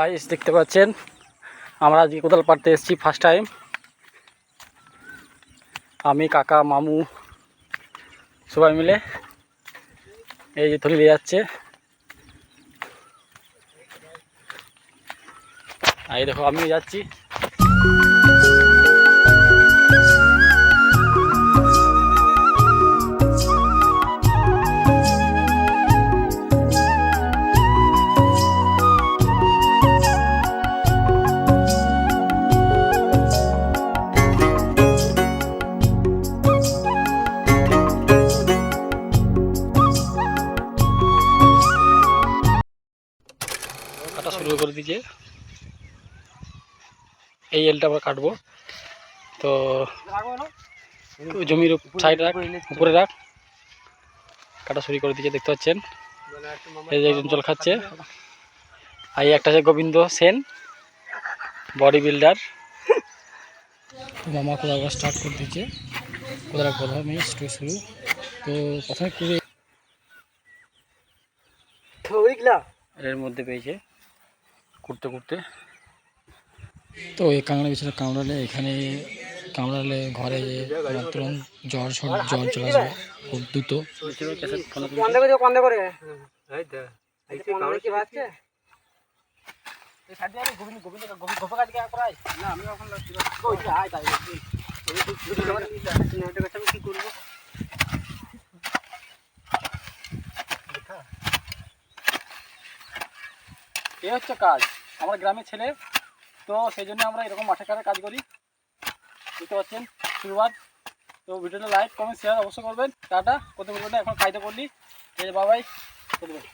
Guys দেখতে পাচ্ছেন? আমরা আজকে কোদাল পাড়তে এসেছি ফার্স্ট টাইম আমি, কাকা, মামু, সবাই মিলে এই যে থলি নিয়ে যাচ্ছে। এই দেখো, আমিও যাচ্ছি। কাটা শুরু করে দিয়েছে। এই এলটা আমরা কাটবো। তো জমির সাইড রাখ উপরে রাখ। কাটা শুরু করে দিয়েছে দেখতে পাচ্ছেন? এই যে একজন জল খাচ্ছে। আর এই একটা আছে গোবিন্দ সেন বডি বিল্ডার। মামা কোদাল স্টার্ট করে দিয়েছে। কোদাল প্রথমে শুরু শুরু। তো প্রথমে কুড়ে এর মধ্যে পেয়েছে। করতে করতে? তো এই কাঁকড়া বিছানা কামড়ালে এখানে কামড়ালে ঘরে তুরন্ত জ্বর সর জ্বর চলে আসবে খুব দ্রুত। এই হচ্ছে কাজ। আমরা গ্রামের ছেলে। তো সেই জন্য আমরা এরকম মাঠে কাটে কাজ করি। বুঝতে পারছেন শুরুবার তো ভিডিওটা লাইক কমেন্ট শেয়ার অবশ্যই করবেন। টাটা। কত বলবেন এখন কাজটা করলি। বাবাই করবেন